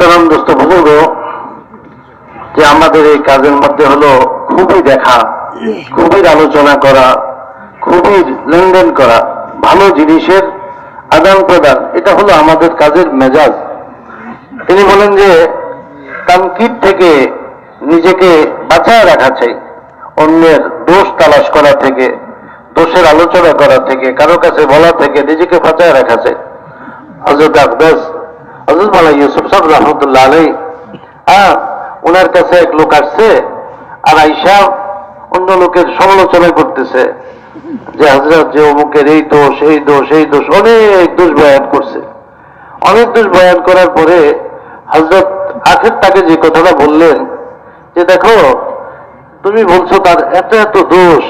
মোহতারাম দোস্ত বুজুর্গ যে আমাদের এই কাজের মধ্যে হলো খুবই দেখা, খুবই আলোচনা করা, খুবই লেনদেন করা, ভালো জিনিসের আদান প্রদান, এটা হলো আমাদের কাজের মেজাজ। তিনি বলেন যে তামকিদ থেকে নিজেকে বাঁচায় রাখা চাই, অন্যের দোষ তালাশ করা থেকে, দোষের আলোচনা করা থেকে, কারও কাছে বলা থেকে নিজেকে বাঁচায় রাখা চাই। হজরত আকদাস হজরত মালা ইউসুফ সাহেব রহমতুল্লাহ আলাই হ্যাঁ ওনার কাছে এক লোক আসছে আর আইসা অন্য লোকের সমালোচনা করতেছে যে হজরত যে অমুকের এই দোষ এই দোষ এই দোষ, অনেক দোষ বয়ান করছে। অনেক দোষ বয়ান করার পরে হজরত আখের তাকে যে কথাটা বললেন যে দেখো, তুমি বলছো তার এত এত দোষ,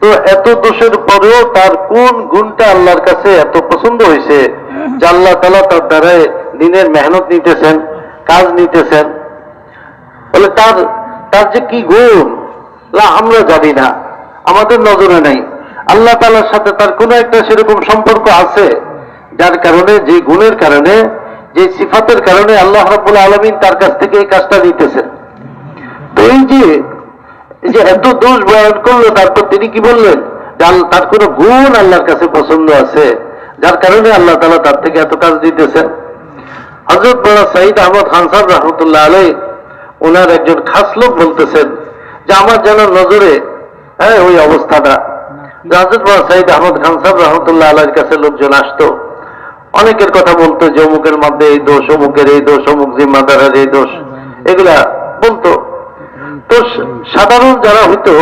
তো এত দোষের পরেও তার কোন গুণটা আল্লাহর কাছে এত পছন্দ হয়েছে? আল্লাহ তালা তার দ্বারাই দিনের মেহনত নিতেছেন, কাজ নিতেছেন। বলে, তার তার যে কি গুণ? আমরা জানি না। আমাদের নজরে নাই। আল্লাহ তালার সাথে তার কোনো একটা সেরকম সম্পর্ক আছে, যার কারণে, যে গুণের কারণে, যে সিফাতের কারণে আল্লাহ রাবুল আলমিন তার কাছ থেকে এই কাজটা নিতেছেন। তো এই যে যে এত দোষ বয়ান করল, তারপর তিনি কি বললেন? তার কোনো গুণ আল্লাহর কাছে পছন্দ আছে? যার কারণে আল্লাহ তালা তার থেকে এত কাজ দিতেছেন। হজরত বড় সাইদ আহমদ সাহেব রহমতুল্লাহ আলাই ওনার একজন খাস লোক বলতেছেন যে, আমার যেন নজরে হ্যাঁ ওই অবস্থাটা। হজরত বড় সাইদ আহমদ রহমতুল্লাহ কাছে লোকজন আসতো। অনেকের কথা বলতো যে, অমুকের মধ্যে এই দোষ, অমুকের এই দোষ, অমুক জিম্মাদারের এই দোষ। এগুলা বলতো। তো সাধারণ যারা হইতো,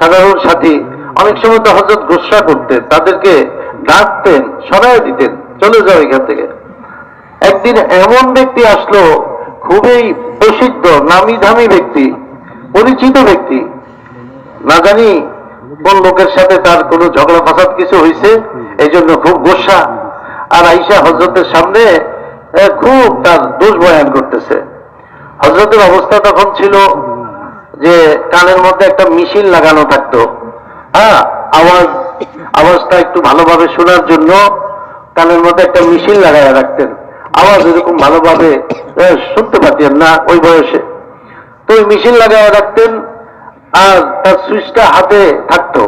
সাধারণ সাথী, অনেক সময় তো হজরত গোসা করতেন, তাদেরকে ডাকতেন সরাই দিতেন, চলে যাও এখান থেকে। একদিন এমন ব্যক্তি আসলো, খুবই প্রসিদ্ধ নামি দামি ব্যক্তি, পরিচিত ব্যক্তি। না জানি কোন লোকের সাথে তার কোনো ঝগড়া ফাসাদ কিছু হয়েছে এই জন্য খুব গোসা। আর আইসা হজরতের সামনে খুব তার দোষ বয়ান করতেছে। হজরতের অবস্থা তখন ছিল যে, কানের মধ্যে একটা মেশিন লাগানো থাকতো। হ্যাঁ আওয়াজ আওয়াজটা একটু ভালোভাবে শোনার জন্য কানের মধ্যে একটা মেশিন লাগায় রাখতেন। আওয়াজ এরকম ভালোভাবে শুনতে পারতেন না ওই বয়সে। তো ওই মেশিন লাগায় রাখতেন আর তার সুইচটা হাতে থাকতো।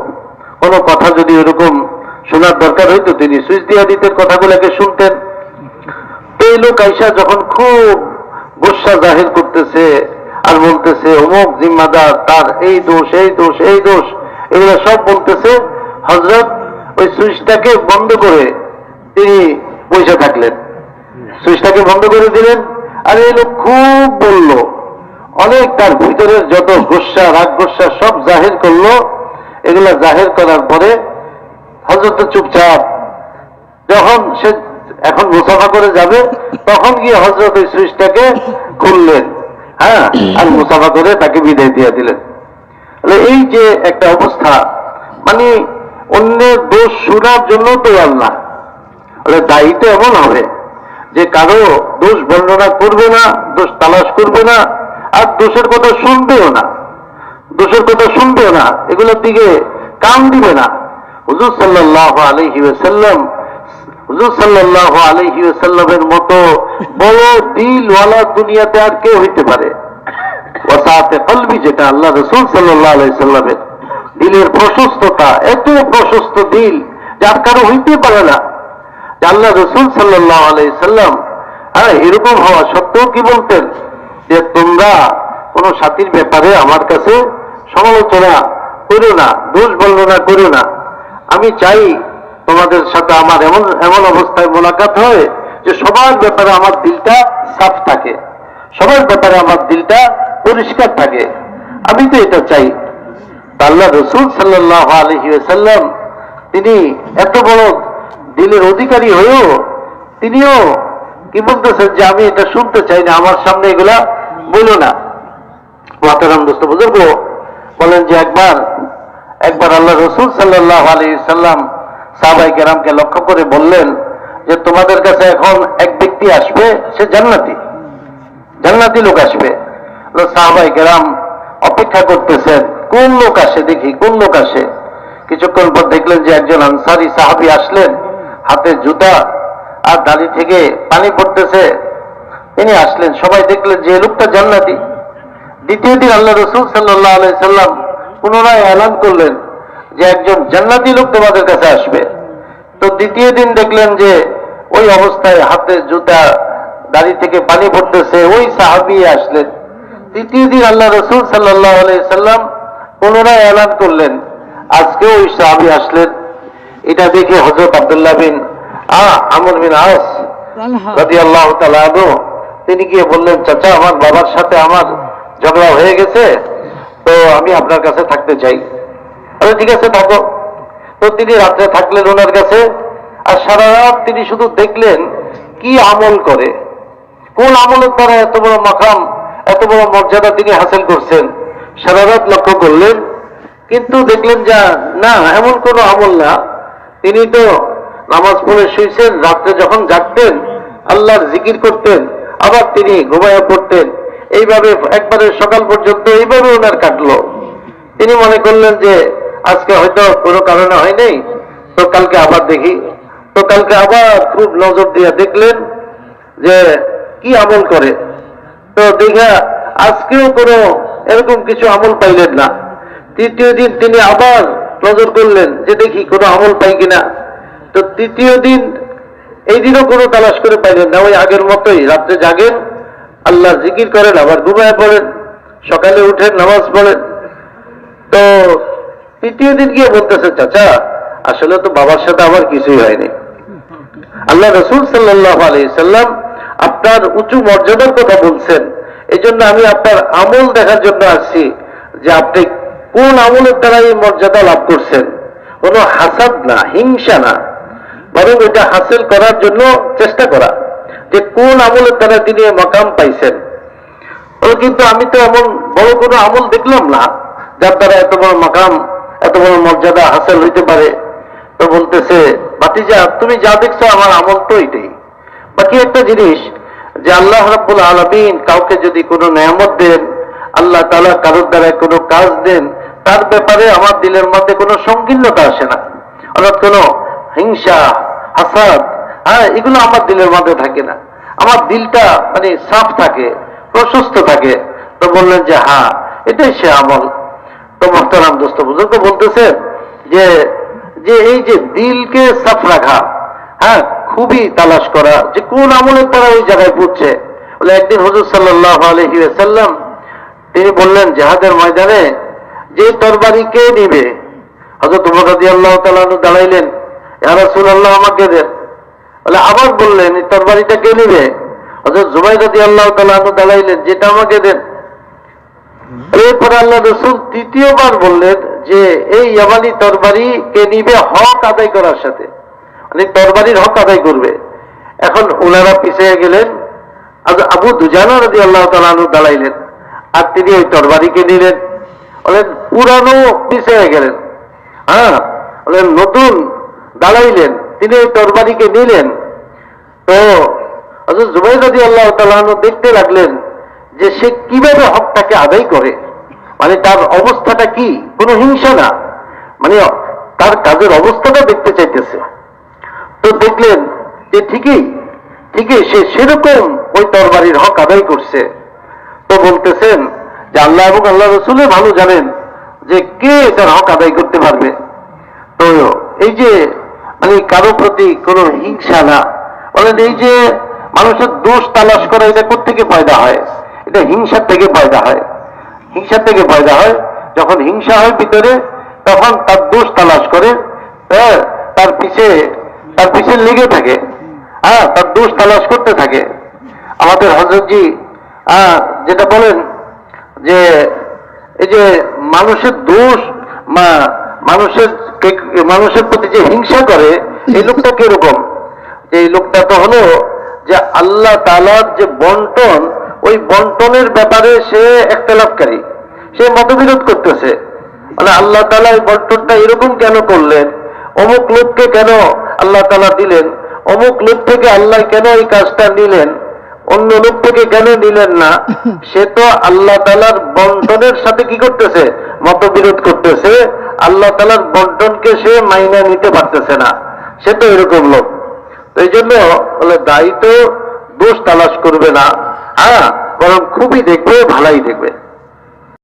কোনো কথা যদি এরকম শোনার দরকার হইতো, তিনি সুইচ দিয়ে দিতেন, কথাগুলোকে শুনতেন। তো এই লোক আইসা যখন খুব গোসা জাহির করতেছে আর বলতেছে, অমুক জিম্মাদার, তার এই দোষ এই দোষ এই দোষ, এগুলো সব বলতেছে। হজরত ওই সুইচটাকে বন্ধ করে তিনি বসে থাকলেন। সুইচটাকে বন্ধ করে দিলেন আর এই লোক খুব বলল, অনেক তার ভিতরের যত গোসা রাগ গোসা সব জাহির করল। এগুলা জাহির করার পরে হজরত চুপচাপ যখন সে এখন মুসাফা করে যাবে, তখন গিয়ে হজরত ওই সুইচটাকে খুললেন। হ্যাঁ আর মুসাফা করে তাকে বিদায় দিয়ে দিলেন। এই যে একটা অবস্থা মানে অন্যের দোষ শোনার জন্য তৈরি না। তাহলে দায়ী তো এমন হবে যে কারও দোষ বর্ণনা করবে না, দোষ তালাশ করবে না, আর দোষের কথা শুনবেও না। দোষের কথা শুনবেও না এগুলোর দিকে কান দিবে না। হুজুর সাল্লাহ আলহি সাল্লাম হুজুর সাল্লাহ আলহি সাল্লামের মতো বড় দিলওয়ালা দুনিয়াতে আর কে হইতে পারে। কলবি যেটা আল্লাহ রসুল সাল্লাহ আলাই সাল্লামের দিলের প্রশস্ততা এত প্রশস্ত দিল, যার কারও হইতে পারে না। আল্লাহ রসুল সাল্লাহ আলাই সাল্লাম হ্যাঁ এরকম হওয়া সত্ত্বেও কি বলতেন যে, তোমরা কোন সাথীর ব্যাপারে আমার কাছে সমালোচনা করো না, দোষ বর্ণনা করো না। আমি চাই তোমাদের সাথে আমার এমন এমন অবস্থায় মোলাকাত হয় যে, সবার ব্যাপারে আমার দিলটা সাফ থাকে, সবার ব্যাপারে আমার দিলটা পরিষ্কার থাকে। আমি তো এটা চাই। আল্লাহ রসুল সাল্লাহ আলহি সাল্লাম তিনি এত বড় দিলের অধিকারী হয়েও তিনিও কি বলতেছেন যে আমি এটা শুনতে চাই না, আমার সামনে এগুলা বলো না। মাতারাম দোস্ত বুজুর্গ, বলেন যে একবার একবার আল্লাহ রসুল সাল্লাহ আলী সাল্লাম সাহাবাই কেরামকে লক্ষ্য করে বললেন যে তোমাদের কাছে এখন এক ব্যক্তি আসবে, সে জান্নাতি। জান্নাতি লোক আসবে। সাহাবাই কেরাম অপেক্ষা করতেছেন। কোন লোক আসে? দেখি, কোন লোক আসে? কিছুক্ষণ পর দেখলেন যে একজন আনসারি সাহাবি আসলেন, হাতে জুতা আর দাড়ি থেকে পানি পড়তেছে। তিনি আসলেন, সবাই দেখলেন যে লোকটা জান্নাতি। দ্বিতীয় দিন আল্লাহ রসুল সাল্লাহ আলাই সাল্লাম পুনরায় এলান করলেন যে একজন জান্নাতি লোক তোমাদের কাছে আসবে। তো দ্বিতীয় দিন দেখলেন যে ওই অবস্থায় হাতে জুতা, দাড়ি থেকে পানি পড়তেছে, ওই সাহাবি আসলেন। তৃতীয় দিন আল্লাহ রসুল সাল্লাহ আলাই সাল্লাম পুনরায় এলান করলেন। আজকে ওই সাহাবি আসলেন। এটা দেখে হজরত আবদুল্লাহ বিন আমর বিন আস আল্লাহ তিনি গিয়ে বললেন চাচা আমার বাবার সাথে আমার ঝগড়া হয়ে গেছে তো আমি আপনার কাছে থাকতে চাই। আরে ঠিক আছে থাকো। তো তিনি রাত্রে থাকলেন ওনার কাছে আর সারা রাত তিনি শুধু দেখলেন কি আমল করে। কোন আমলের দ্বারা এত বড় মাকাম এত বড় মর্যাদা তিনি হাসিল করছেন? সারা রাত লক্ষ্য করলেন, কিন্তু দেখলেন যা, না, এমন কোনো আমল না। তিনি তো নামাজ পড়ে শুয়েছেন রাত্রে যখন জাগতেন, আল্লাহর জিকির করতেন, আবার তিনি ঘুমাইয়া পড়তেন। এইভাবে একবারে সকাল পর্যন্ত এইভাবে ওনার কাটলো। তিনি মনে করলেন যে, আজকে হয়তো কোনো কারণে হয় নাই, তো কালকে আবার দেখি। তো কালকে আবার খুব নজর দিয়ে দেখলেন যে, কি আমল করে। তো দেখা, আজকেও কোনো এরকম কিছু আমল পাইলেন না। তৃতীয় দিন তিনি আবার নজর করলেন যে দেখি কোনো আমল পাই কিনা। তো তৃতীয় দিন এই দিনও কোনো তালাশ করে পাইলেন না। ওই আগের মতোই রাত্রে জাগেন, আল্লাহ জিকির করেন, আবার ঘুমায় পড়েন, সকালে উঠেন, নামাজ পড়েন। তো তৃতীয় দিন গিয়ে বলতেছে, চাচা, আসলে তো বাবার সাথে আমার কিছুই হয়নি। আল্লাহ রসুল সাল্লাহ আলি সাল্লাম আপনার উঁচু মর্যাদার কথা বলছেন। এই জন্য আমি আপনার আমল দেখার জন্য আসছি যে আপনি কোন আমলের দ্বারা এই মর্যাদা লাভ করছেন। কোনো হাসাদ না, হিংসা না। বরং এটা হাসিল করার জন্য চেষ্টা করা যে কোন আমলের দ্বারা তিনি মকাম পাইছেন। কিন্তু আমি তো এমন বড় কোনো আমল দেখলাম না, যার দ্বারা এত বড় মকাম, এত বড় মর্যাদা হাসিল হইতে পারে। তো বলতেছে, ভাতিজা, তুমি যা দেখছ আমার আমল তো এটাই। বাকি একটা জিনিস যে আল্লাহ রাব্বুল আলমিন কাউকে যদি কোনো নেয়ামত দেন, আল্লাহ তালা কারোর দ্বারা কোনো কাজ দেন, তার ব্যাপারে আমার দিলের মধ্যে কোনো সংকীর্ণতা আসে না। অর্থাৎ কোনো হিংসা, হাসাদ হ্যাঁ এগুলো আমার দিলের মধ্যে থাকে না। আমার দিলটা মানে সাফ থাকে, প্রশস্ত থাকে। তো বললেন যে হ্যাঁ এটাই সে আমল। তো মোহতারাম দোস্ত তো বলতেছে যে যে এই যে দিলকে সাফ রাখা হ্যাঁ খুবই তালাশ করা, যে কোন আমলের তারা ওই জায়গায় পড়ছে বলে একদিন হুজুর সাল্লাহ আলহি সাল্লাম তিনি বললেন, জেহাদের ময়দানে যে তরবারি কে নিবে? হজরত উমর রাজি আল্লাহ তালু দাঁড়াইলেন আল্লাহ আমাকে দেন বলে আবার বললেন, এই তরবারিটা কে নিবে? হজরত জুবাই রাজি আল্লাহ তালু দাঁড়াইলেন, যেটা আমাকে দেন এরপরে আল্লাহ রসুল তৃতীয়বার বললেন যে, এই ইয়ামানি তরবারি কে নিবে হক আদায় করার সাথে। মানে তরবারির হক আদায় করবে। এখন ওনারা পিছিয়ে গেলেন। আবু দুজানা রাজি আল্লাহ তালু দাঁড়াইলেন। আর তিনি ওই তরবারিকে নিলেন। বলেন পুরানো পিছিয়ে গেলেন। হ্যাঁ বলেন, নতুন দাঁড়াইলেন। তিনি ওই তরবারিকে নিলেন। তো হজরত জুবাইর রাজি আল্লাহ তালু দেখতে লাগলেন যে সে কীভাবে হকটাকে আদায় করে। মানে তার অবস্থাটা কি? কোনো হিংসা না। মানে তার কাজের অবস্থাটা দেখতে চাইতেছে। তো দেখলেন যে ঠিকই ঠিকই সে সেরকম ওই তরবারির হক আদায় করছে। তো বলতেছেন যে আল্লাহ এবং আল্লাহ রসুলে ভালো জানেন যে কে এটার হক আদায় করতে পারবে। তো এই যে মানে কারও প্রতি কোনো হিংসা না বলেন এই যে মানুষের দোষ তালাশ করা এটা থেকে পয়দা হয়? এটা হিংসার থেকে পয়দা হয়। হিংসার থেকে পয়দা হয় যখন হিংসা হয় ভিতরে তখন তার দোষ তালাশ করে হ্যাঁ, তার পিছে তার পিছনে লেগে থাকে। হ্যাঁ তার দোষ তালাশ করতে থাকে। আমাদের হজরতজি হ্যাঁ, যেটা বলেন যে এই যে মানুষের দোষ মানুষের মানুষের প্রতি যে হিংসা করে এই লোকটা কীরকম? এই লোকটা তো হলো যে আল্লাহ তালার যে বন্টন ওই বন্টনের ব্যাপারে সে একতলাপকারী। সে মতবিরোধ করতেছে। মানে আল্লাহ তালা এই বন্টনটা এরকম কেন করলেন? অমুক লোককে কেন আল্লাহ তালা দিলেন? অমুক লোক থেকে আল্লাহ কেন এই কাজটা নিলেন? অন্য লোক থেকে কেন নিলেন না? সে তো আল্লাহ তালার বন্টনের সাথে কি করতেছে? মতবিরোধ করতেছে। আল্লাহ তালার বন্টনকে সে মাইনা নিতে পারতেছে না। সে তো এরকম লোক। তো এই জন্য বলে দায়ী তো দোষ তালাশ করবে না। হ্যাঁ বরং খুবই দেখবে ভালাই দেখবে।